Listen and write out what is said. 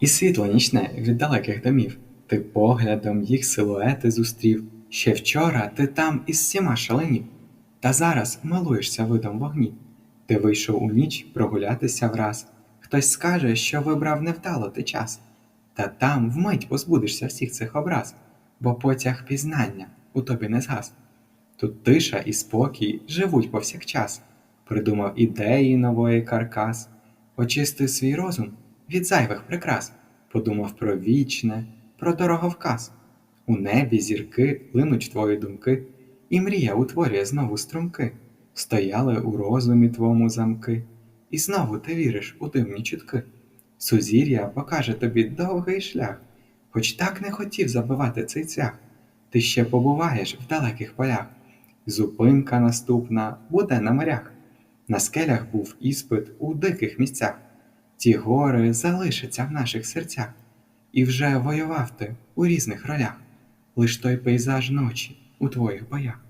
І світло нічне від далеких домів, ти поглядом їх силуети зустрів. Ще вчора ти там із всіма шаленів, та зараз милуєшся видом вогнів. Ти вийшов у ніч прогулятися враз. Хтось скаже, що вибрав невдало ти час, та там вмить позбудешся всіх цих образ, бо потяг пізнання у тобі не згас. Тут тиша і спокій живуть повсякчас, придумав ідеї нової каркас, очистив свій розум від зайвих прикрас, подумав про вічне, про дороговказ. У небі зірки линуть твої думки, і мрія утворює знову струмки, стояли у розумі твому замки, і знову ти віриш у дивні чутки. Сузір'я покаже тобі довгий шлях, хоч так не хотів забивати цей цвях. Ти ще побуваєш в далеких полях. Зупинка наступна буде на морях. На скелях був іспит у диких місцях. Ті гори залишаться в наших серцях. І вже воював ти у різних ролях, лиш той пейзаж ночі у твоїх боях.